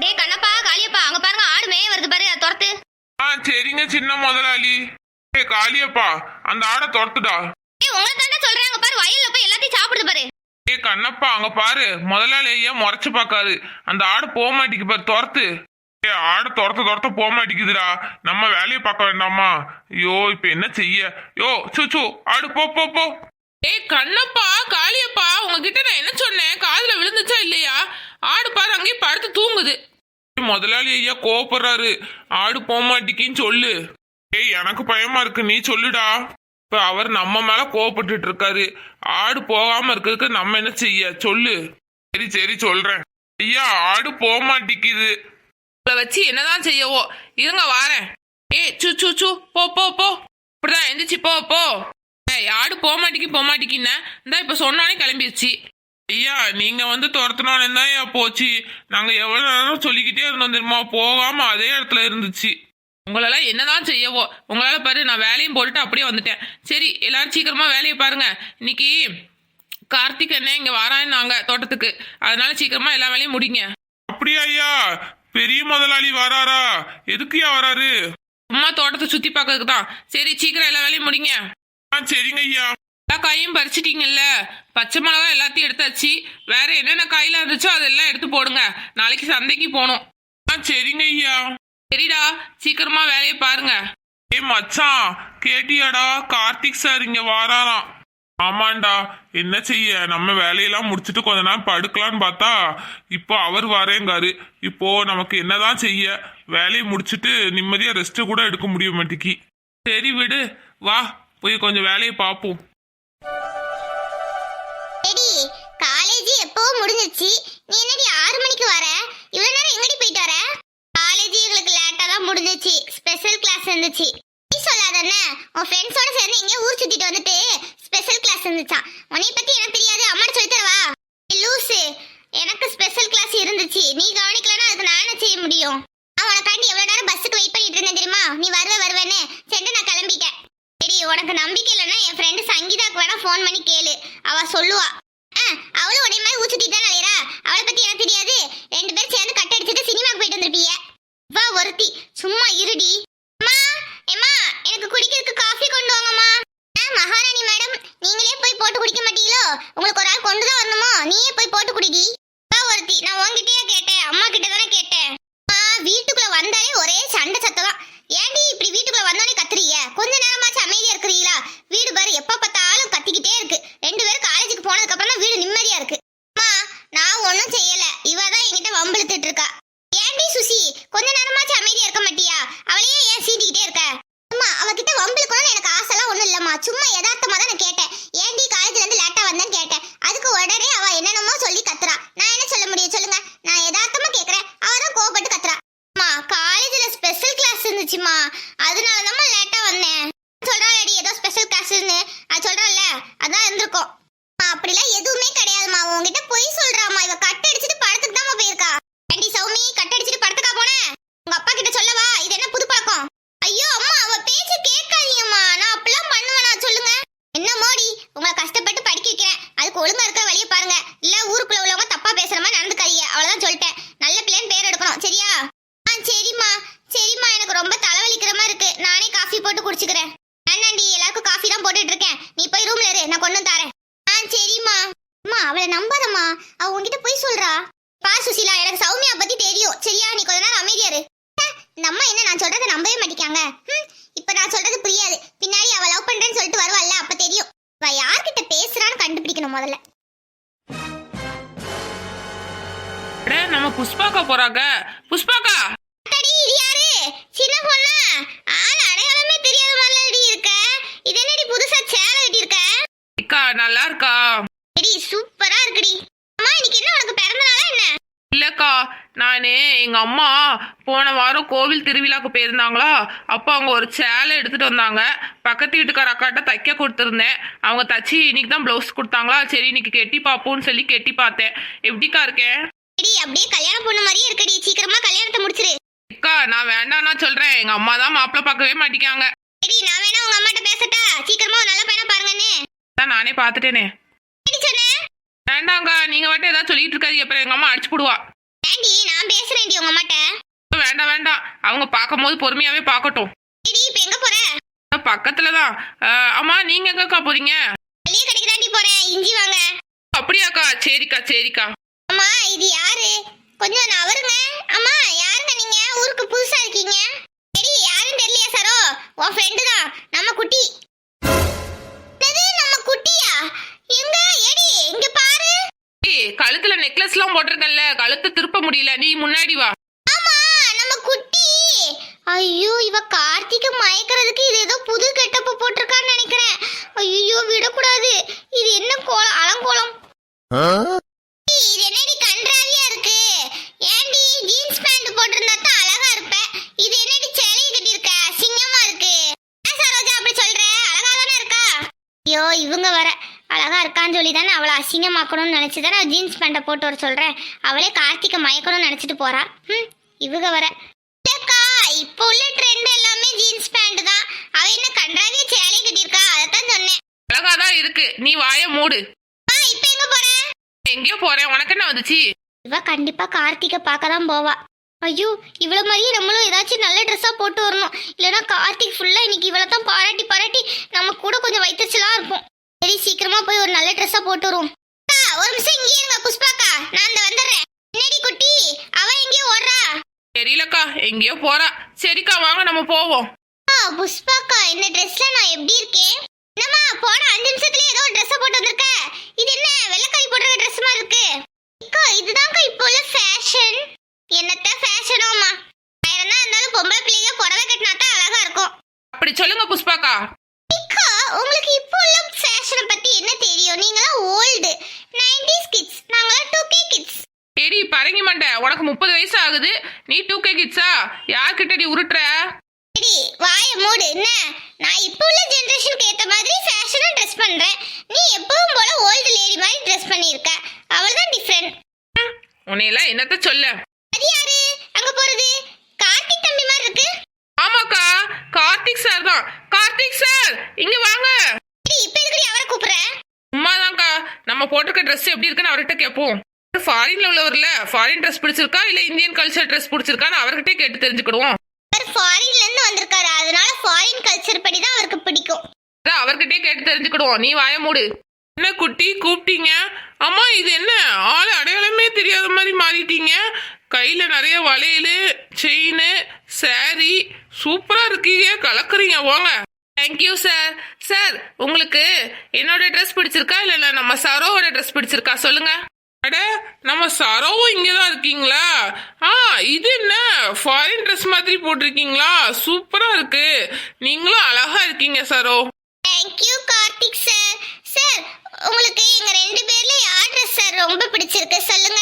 டேய் கண்ணப்பா காளியப்பா அங்க பாருங்க ஆடு மேய வருது பாரு அதை துரத்து. ஆ சரிங்க சின்ன முதலாளி. ஏ காளியப்பா அந்த ஆடை துரத்துடா. ஏய் உங்களை தாண்டா சொல்றேன் அங்க பாரு வயல்ல போய் எல்லாத்தையும் சாப்பிடுது பாரு. ஏ கண்ணப்பா அங்க பாரு முதலாளி ஐயா முறைச்சு பார்க்காரு. அந்த ஆடு போக மாட்டேங்குது பாரு துரத்து. ஏ ஆடு துரத்த துரத்த போக மாட்டேங்குதுடா. நம்ம வேலையை பார்க்க வேண்டாமா? ஐயோ இப்ப என்ன செய்ய? யோ சுச்சு ஆடு போ போ போ. ஏய் கண்ணப்பா காளியப்பா உங்ககிட்ட நான் என்ன சொன்னேன்? காதுல விழுந்துச்சா இல்லையா? ஆடு பாரு அங்கேயே படுத்து தூங்குது. முதலாளி ஐயா கோவப்படுறாரு. ஆடு போக மாட்டேங்கின்னு சொல்லு. ஏய் எனக்கு பயமா இருக்கு. நீ சொல்லுடா. இப்ப அவர் நம்ம மேல கோவப்பட்டுட்டு இருக்காரு. ஆடு போகாம இருக்கிறதுக்கு நம்ம என்ன செய்ய? சொல்லு. சரி சரி சொல்றேன். ஐயா ஆடு போக மாட்டேங்குது உங்களை வச்சு என்னதான் செய்யவோ. இருங்க வாரேன். ஏய் சு சு சு. போ போ போ. இப்படிதான் எந்திரிச்சு போ போ. ஏய், ஆடு போக மாட்டேங்கி போக மாட்டேங்கின்னு இந்தா இப்ப சொன்னோடனே கிளம்பிடுச்சு ஐயா நீங்க வந்து துரத்தினோன்னு தான் போச்சு? நாங்க எவ்வளவு நேரம் சொல்லிக்கிட்டே இருந்தோம் தெரியுமா? போகாம அதே இடத்துல இருந்துச்சு. உங்களெல்லாம் என்னதான் செய்யவோ உங்களால பாரு நான் வேலையும் போட்டுட்டு அப்படியே வந்துட்டேன். சரி எல்லாரும் சீக்கிரமா வேலையை பாருங்க. இன்னைக்கு கார்த்திக் என்ன இங்க வரான்னாங்க தோட்டத்துக்கு. அதனால சீக்கிரமா எல்லா வேலையும் முடிங்க. அப்படியா ஐயா? பெரிய முதலாளி வராரா? எதுக்குயா வராரு? சும்மா தோட்டத்தை சுத்தி பார்க்கறதுக்கு தான். சரி சீக்கிரம் எல்லா வேலையும் முடிங்க. ஆ சரிங்க ஐயா. காயும் பறிச்சிட்டீங்கல்ல? பச்சை மிளகா எல்லாத்தையும் எடுத்தாச்சு. வேற என்னென்ன காயெல்லாம் இருந்துச்சோ அதெல்லாம் எடுத்து போடுங்க. நாளைக்கு சந்தைக்கு போகணும். ஆ சரிங்க ஐயா. சரிடா சீக்கிரமா வேலையை பாருங்க. ஏய் மச்சான் கேட்டியாடா? கார்த்திக் சார் இங்க வாராராம். ஆமாண்டா என்ன செய்ய? நம்ம வேலையெல்லாம் முடிச்சுட்டு கொஞ்ச நேரம் படுக்கலான்னு பார்த்தா இப்போ அவர் வரேங்காரு. இப்போ நமக்கு என்னதான் செய்ய? வேலையை முடிச்சுட்டு நிம்மதியா ரெஸ்ட் கூட எடுக்க முடிய மாட்டேங்கி சரி விடு வா போய் கொஞ்சம் வேலையை பார்ப்போம். எடி காலேஜ் எப்பவோ முடிஞ்சிச்சு நீ என்னடி ஆறு மணிக்கு வர? இவ்வளவு நேரம் எங்கடி போயிட்டு வர? காலேஜ் எங்களுக்கு லேட்டா தான் முடிஞ்சிச்சு ஸ்பெஷல் கிளாஸ் இருந்துச்சு. நீ சொல்லாதண்ணே உன் ஃப்ரெண்ட்ஸோட சேர்ந்து எங்கேயோ ஊர் சுத்திட்டு வந்துட்டு ஸ்பெஷல் கிளாஸ் இருந்துச்சான் உன்னைய பத்தி எனக்கு தெரியாது. அம்மாட்ட சொல்லி தரவா? லூசு. எனக்கு ஸ்பெஷல் கிளாஸ் இருந்துச்சு. நீ கவனிக்கலன்னா அதுக்கு நானே செய்ய முடியும்? நான் உனக்காண்டி எவ்வளவு நேரம் பஸ்ஸுக்கு வெயிட் பண்ணிட்டு இருந்தேன் தெரியுமா? நீ வருவே வருவேன்னு. சென்று நான் கிளம்பிட்டேன். சரி உனக்கு நம்பிக்கை இல்லைன்னா என் ஃப்ரெண்டு சங்கீதாக்கு வேணா ஃபோன் பண்ணி கேளு. அவ சொல்லுவா. ஆ, அவளும் உடனே மாதிரி ஊச்சுட்டி தான் அலையறா? அவளை பத்தி எனக்கு தெரியாது. ரெண்டு பேரும் சேர்ந்து கட்ட அடிச்சுட்டு சினிமாக்கு போயிட்டு வந்திருப்பீங்க. வா ஒருத்தி. சும்மா இருடி. அம்மா ஏம்மா எனக்கு குடிக்கிறதுக்கு காஃபி கொண்டு வாங்கம்மா. ஆ மகாராணி மேடம் நீங்களே போய் போட்டு குடிக்க மாட்டீங்களோ? உங்களுக்கு ஒரு ஆள் கொண்டு தான் வரணுமோ? நீயே போய் போட்டு குடிடி. வா ஒருத்தி. நான் உன்கிட்டயே கேட்டேன். அம்மா கிட்ட தானே கேட்டேன். அம்மா வீட்டுக்குள்ள வந்தாலே ஒரே சண்டை சத்தம் தான். ஏன்டி இப்படி வீட்டுக்குள்ள வந்தாலே கத்துறீங்க கொஞ்ச நேரமாச்சும் அமைதியா இருக்கிறீங்களா வீடு பாரு எப்ப பார்த்தாலும் கத்திக்கிட்டே இருக்கு ரெண்டு பேரும் காலேஜுக்கு போனதுக்கு அப்புறம் தான் வீடு நிம்மதியா இருக்கு அம்மா நான் ஒன்றும் செய்யல இவ தான் என்கிட்ட வம்பிழுத்துட்டு இருக்கா ஏன்டி சுசி கொஞ்ச நேரமாச்சும் அமைதியா இருக்க மாட்டியா அவளையே ஏன் சீண்டிக்கிட்டே இருக்க அம்மா அவகிட்ட வம்பிழுக்கணும்னு எனக்கு சும்மா யதார்த்தமா தான் நான் கேட்டேன். ஏன்டி காலேஜ்ல இருந்து லேட்டா வந்தேன்னு கேட்டேன். அதுக்கு உடனே அவ என்னென்னமோ சொல்லி கத்துறா. நான் என்ன சொல்ல முடியும் சொல்லுங்க. நான் யதார்த்தமா கேக்குறேன். அவ தான் கோவப்பட்டு கத்துறா. அம்மா காலேஜ்ல ஸ்பெஷல் கிளாஸ் இருந்துச்சுமா. அதனால தான் லேட்டா வந்தேன். சொல்றாளடி ஏதோ ஸ்பெஷல் கிளாஸ்னு அது சொல்றால அதான் இருந்திருக்கும். அப்படிலாம் எதுவுமே கிடையாதுமா. உன்கிட்ட பொய் சொல்றாமா. இவ கட்ட அடிச்சிட்டு படத்துக்கு தான் போயிருக்கா ஏண்டி சௌமி கட் அடிச்சிட்டு படத்துக்கா போன உங்க அப்பா கிட்ட சொல்லவா இது என்ன புது பழக்கம் ஐயோ அம்மா அவ பேச்சு கேட்காதீங்கம்மா நான் அப்படிலாம் பண்ணுவேனா சொல்லுங்க என்ன மோடி உங்களை கஷ்டப்பட்டு படிக்க வைக்கிறேன் அதுக்கு ஒழுங்கா இருக்க வழியை பாருங்க இல்ல ஊருக்குள்ள உள்ளவங்க தப்பா பேசுற மாதிரி நடந்துக்காதீங்க அவ்வளவுதான் சொல்லிட்டேன் நல்ல பிள்ளைன்னு பேர் எடுக்கணும் சரியா ஆ சரிம்மா சரிம்மா எனக்கு ரொம்ப தலைவலிக்கிற மாதிரி இருக்கு நானே காஃபி போட்டு குடிச்சுக்கிறேன் வேண்டாண்டி எல்லாருக்கும் காஃபி தான் போட்டுட்டு இருக்கேன் நீ போய் ரூம்ல இரு நான் கொண்டு வந்து தரேன் ஆ சரிம்மா அம்மா அவளை நம்பாதம்மா அவ உன்கிட்ட போய் சொல்றா பா சுசிலா எனக்கு சௌமியா பத்தி தெரியும் சரியா நீ கொஞ்ச நேரம் அமைதியா இரு ச்சே, இந்த அம்மா என்ன நான் சொல்றதை நம்பவே மாட்டேங்காங்க ம், இப்ப நான் சொல்றது புரியாது பின்னாடி அவ லவ் பண்றேன்னு சொல்லிட்டு வருவாள்ல அப்ப தெரியும் அவ யார்கிட்ட பேசுறான்னு கண்டுபிடிக்கணும் முதல்ல அட, நம்ம புஷ்பாக்கா போறாங்க? புஷ்பாக்கா? அடி இது யாரு? சின்ன பொண்ணா? ஆள் அடையாளமே தெரியாத மாதிரி இருக்க. இது என்னடி புதுசா சேலை கட்டி இருக்க அக்கா நல்லா இருக்கா? எடி சூப்பரா இருக்குடி. அம்மா இன்னைக்கு என்ன உனக்கு பிறந்த நாளா என்ன? இல்லக்கா நானு எங்க அம்மா போன வாரம் கோவில் திருவிழாக்கு போயிருந்தாங்களா? அப்போ அவங்க ஒரு சேலை எடுத்துட்டு வந்தாங்க. பக்கத்து வீட்டுக்கார அக்காட்ட தைக்க கொடுத்துருந்தேன். அவங்க தச்சு இன்னைக்கு தான் ப்ளவுஸ் கொடுத்தாங்களா? சரி இன்னைக்கு கெட்டி பார்ப்போம்னு சொல்லி கெட்டி பார்த்தேன். எப்படிக்கா இருக்கேன் எடி அப்படியே கல்யாண பொண்ணு மாதிரியே இருக்கடி. சீக்கிரமா கல்யாணத்தை முடிச்சிரு. அக்கா நான் வேண்டாம்னா சொல்றேன். எங்க அம்மா தான் மாப்பிள்ளை பார்க்கவே மாட்டிக்காங்க. எடி நான் வேணா உங்க அம்மாட்ட பேசட்டா? சீக்கிரமா ஒரு நல்ல பையனா பாருங்கன்னு. அதான் நானே பார்த்துட்டேனே. எடி சொன்னேன் வேண்டாங்க நீங்க மட்டும் ஏதாவது சொல்லிட்டு இருக்காதீங்க. அப்புறம் எங்க அம்மா அடிச்சு போடுவா. ஆண்டி நான் பேசுறேன்டி உங்க அம்மாட்ட. வேண்டாம் வேண்டாம். அவங்க பார்க்கும்போது பொறுமையாவே பார்க்கட்டும். ஏடி இப்ப எங்க போற? பக்கத்துல தான் அம்மா நீங்க எங்கக்கா போறீங்க? வெளியே கடைக்கு தாண்டி போறேன். இஞ்சி வாங்க. அப்படியாக்கா. சரிக்கா சரிக்கா. அம்மா இது யாரு? கொஞ்சம் நான் அவருங்க அம்மா யாருங்க நீங்க? ஊருக்கு புதுசா இருக்கீங்க. சரி யாருன்னு தெரியலையா சரோ? உன் ஃப்ரெண்டு தான். நம்ம குட்டி. என்னது நம்ம குட்டியா? எங்க? எடி இங்க பாரு. ஏய் கழுத்துல நெக்லஸ்லாம் போட்டிருக்கேன்ல. கழுத்தை திருப்ப முடியல. நீ முன்னாடி வா. ஆமா நம்ம குட்டி. ஐயோ இவ கார்த்திக மயக்கிறதுக்கு இது ஏதோ புது கெட்டப்பு போட்டிருக்கான்னு நினைக்கிறேன். ஐயோ விடக்கூடாது. இது என்ன கோலம் அலங்கோலம் இது என்னடி கன்றாவியா இருக்கு ஏன்டி ஜீன்ஸ் பேண்ட் போட்டிருந்தா தான் அழகா இருப்ப இது என்னடி சேலைய கட்டியிருக்க அசிங்கமா இருக்கு ஏன் சரோஜா அப்படி சொல்ற அழகா தானே இருக்கா ஐயோ இவங்க வர அழகா இருக்கான்னு சொல்லி தானே அவளை அசிங்கமாக்கணும்னு நினைச்சு தானே ஜீன்ஸ் பேண்ட்டை போட்டு வர சொல்றேன். அவளே கார்த்திகை மயக்கணும்னு நினைச்சிட்டு போறா. ம் இவங்க வர இல்லக்கா இப்போ உள்ள ட்ரெண்ட் எல்லாமே ஜீன்ஸ் பேண்ட் தான். அவ என்ன கன்றாவிய சேலை கட்டியிருக்கா? அதைத்தான் சொன்னேன். அழகாதான் இருக்கு. நீ வாய மூடு. ஆ இப்போ எங்க போற? எங்கேயோ போறேன். உனக்கு என்ன வந்துச்சு? இவ கண்டிப்பா கார்த்திகை பார்க்க தான் போவா. ஐயோ இவ்வளவு மாதிரியே நம்மளும் ஏதாச்சும் நல்ல ட்ரெஸ்ஸா போட்டு வரணும். இல்லைன்னா கார்த்திக் ஃபுல்லா இன்னைக்கு இவளை தான் பாராட்டி பாராட்டி நம்ம கூட கொஞ்சம் வைத்தச்சலா இருப்போம். சரி சீக்கிரமா போய் ஒரு நல்ல ட்ரெஸ்ஸா போட்டு வருவோம். அக்கா, ஒரு நிமிஷம் இங்கே இருங்க புஷ்பாக்கா. நான் இந்த வந்துடுறேன். என்னடி குட்டி? அவ எங்கேயோ ஓடுறா. தெரியலக்கா எங்கேயோ போறா. சரிக்கா வாங்க நம்ம போவோம். ஆ, புஷ்பாக்கா இந்த ட்ரெஸ்ல நான் எப்படி இருக்கேன்? என்னம்மா போன அஞ்சு நிமிஷத்துல ஏதோ ட்ரெஸ் போட்டு வந்திருக்க. இது என்ன வெள்ளைக்காரி போடுற ட்ரெஸ் மாதிரி இருக்கு. அக்கா இதுதான்க்கா இப்போ உள்ள ஃபேஷன் என்னத்த ஃபேஷனோமா ஆயிரம் தான் இருந்தாலும் பொம்பளை பிள்ளைங்க புடவை கட்டினா தான் அழகா இருக்கும். அப்படி சொல்லுங்க புஷ்பாக்கா. அக்கா உங்களுக்கு இப்போ உள்ள ஃபேஷனை பத்தி என்ன தெரியும்? நீங்களாம் ஓல்டு 90s கிட்ஸ் நாங்களாம் 2K கிட்ஸ் ஏடி பரங்கி மண்டை உனக்கு முப்பது வயசு ஆகுது. நீ டூ கே கிட்ஸா யார்கிட்ட நீ உருட்டுற? சரி வாய மூடு என்ன? நான் இப்போ உள்ள ஜெனரேஷனுக்கு ஏத்த மாதிரி ஃபேஷனா ட்ரெஸ் பண்றேன். நீ எப்பவும் போல ஓல்டு லேடி மாதிரி ட்ரெஸ் பண்ணியிருக்க. அவள்தான் டிஃப்ரெண்ட் உன்னையெல்லாம் என்னத்த சொல்ல? போறது கார்த்திக் தம்பி மாதிரி இருக்கு. ஆமாக்கா கார்த்திக் சார் தான். கார்த்திக் சார் இங்க வாங்க. இப்ப எதுக்கு அவரை கூப்பிடுற? சும்மாதான்க்கா. நம்ம போட்டிருக்க ட்ரெஸ் எப்படி இருக்குன்னு அவர்கிட்ட கேட்போம் ஃபாரின்ல உள்ளவர்ல ஃபாரின் ட்ரெஸ் பிடிச்சிருக்கா இல்ல இந்தியன் கல்ச்சர் ட்ரெஸ் பிடிச்சிருக்கான்னு அவர்கிட்டே கேட்டு தெரிஞ்சுக்கிடுவோம். அவர் ஃபாரின்ல இருந்து வந்திருக்காரு. அதனால ஃபாரின் கல்ச்சர் படி தான் அவருக்கு பிடிக்கும். அதான் அவர்கிட்டே கேட்டு தெரிஞ்சுக்கிடுவோம். நீ வாய மூடு. என்ன குட்டி கூப்பிட்டீங்க? அம்மா இது என்ன? ஆள் அடையாளமே தெரியாத மாதிரி மாறிட்டீங்க. கையில் நிறைய வளையல் செயின் சாரி சூப்பராக இருக்கீங்க. கலக்குறீங்க வாங்க தேங்க்யூ சார் சார் உங்களுக்கு என்னோட ட்ரெஸ் பிடிச்சிருக்கா? இல்லை நம்ம சரோவோட ட்ரெஸ் பிடிச்சிருக்கா? சொல்லுங்க. அட நம்ம சரோவும் இங்கே தான் இருக்கீங்களா? ஆ இது என்ன? ஃபாரின் ட்ரெஸ் மாதிரி போட்டிருக்கீங்களா? சூப்பராக இருக்கு. நீங்களும் அழகா இருக்கீங்க Saro. Thank you Karthik sir sir உங்களுக்கு எங்க ரெண்டு பேர்ல யார் ட்ரெஸ் சார் ரொம்ப பிடிச்சிருக்கு? சொல்லுங்க.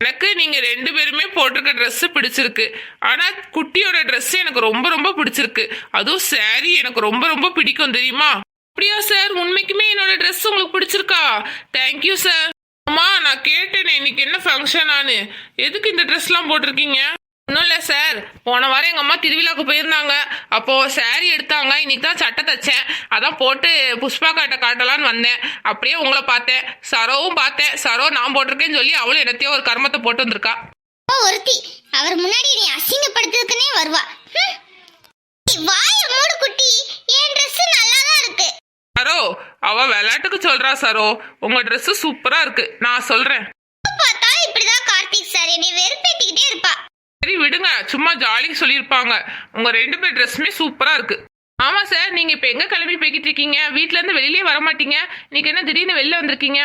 எனக்கு நீங்க ரெண்டு பேருமே போட்டிருக்க ட்ரெஸ் பிடிச்சிருக்கு. ஆனா குட்டியோட ட்ரெஸ் எனக்கு ரொம்ப ரொம்ப பிடிச்சிருக்கு. அதுவும் சாரி எனக்கு ரொம்ப ரொம்ப பிடிக்கும் தெரியுமா? அப்படியா சார் உண்மைக்குமே என்னோட ட்ரெஸ் உங்களுக்கு பிடிச்சிருக்கா? தேங்க்யூ சார் அம்மா நான் கேட்டேனே இன்னைக்கு என்ன ஃபங்க்ஷன் ஆனு? எதுக்கு இந்த ட்ரெஸ்லாம் போட்டிருக்கீங்க? ஒன்றும் இல்லை சார் போன வாரம் எங்கள் அம்மா திருவிழாக்கு போயிருந்தாங்க. அப்போது saree எடுத்தாங்க. இன்னைக்கு தான் சட்டை தைச்சேன். அதான் போட்டு புஷ்பா காட்ட காட்டலான்னு வந்தேன். அப்படியே உங்களை பார்த்தேன். சரோவும் பார்த்தேன். சரோ நான் போட்டிருக்கேன்னு சொல்லி அவளும் என்னத்தையோ ஒரு கர்மத்தை போட்டு வந்திருக்கா. ஓ, ஒருத்தி. அவர் முன்னாடி நீ அசிங்கப்படுத்துறதுக்குனே வருவா. ஹம். ஏய், வாய மூடு குட்டி. என் Dress நல்லா தான் இருக்கு. சரோ அவ விளையாட்டுக்கு சொல்றா சரோ. உங்க Dress சூப்பரா இருக்கு. நான் சொல்றேன் எப்ப பார்த்தாலும் இப்படிதான் கார்த்திக் சார் என்னை வெறுப்பேத்திக்கிட்டே இருப்பா சரி விடுங்க. சும்மா ஜாலிக்கு சொல்லியிருப்பாங்க. உங்க ரெண்டு பேர் ட்ரெஸ்ஸுமே சூப்பரா இருக்கு. ஆமா சார் நீங்க இப்ப எங்க கிளம்பி போய்கிட்டு இருக்கீங்க? வீட்ல இருந்து வெளியிலே வர மாட்டீங்க. இன்னைக்கு என்ன திடீர்னு வெளில வந்திருக்கீங்க?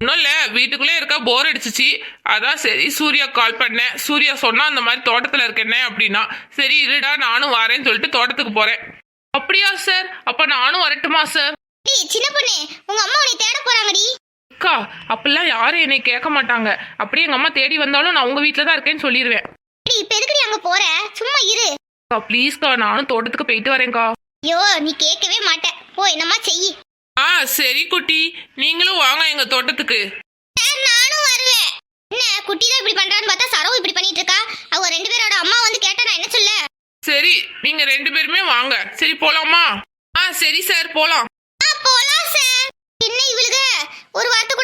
ஒன்றும் இல்லை வீட்டுக்குள்ளே இருக்கா போர் அடிச்சிச்சு. அதான் சரி சூர்யா கால் பண்ணேன். சூர்யா சொன்னா அந்த மாதிரி தோட்டத்தில் இருக்கேனே அப்படின்னா சரி இருடா நானும் வரேன்னு சொல்லிட்டு தோட்டத்துக்கு போறேன். அப்படியா சார் அப்ப நானும் வரட்டுமா சார் டேய் சின்ன பொண்ணு உங்க அம்மா உன்னை தேட போறாங்கடி. அக்கா அப்படிலாம் யாரும் என்னை கேட்க மாட்டாங்க. அப்படியே எங்க அம்மா தேடி வந்தாலும் நான் உங்க வீட்டில் தான் இருக்கேன்னு சொல்லிடுவேன் இப்ப எதுக்குடி அங்க போற? சும்மா இரு. ப்ளீஸ்க்கா நானும் தோட்டத்துக்கு போயிட்டு வரேன்க்கா. ஐயோ நீ கேட்கவே மாட்ட. போ என்னம்மா செய் ஆ சரி குட்டி. நீங்களும் வாங்க எங்க தோட்டத்துக்கு. சார் நானும் வருவேன் என்ன குட்டி தான் இப்படி பண்றான்னு பார்த்தா சரவு இப்படி பண்ணிட்டு இருக்கா? அவங்க ரெண்டு பேரோட அம்மா வந்து கேட்டா நான் என்ன சொல்ல? சரி நீங்க ரெண்டு பேருமே வாங்க. சரி போலாமா? ஆ சரி சார் போலாம். ஆ, போலாம் சார் என்ன இவளுக? ஒரு வார்த்தை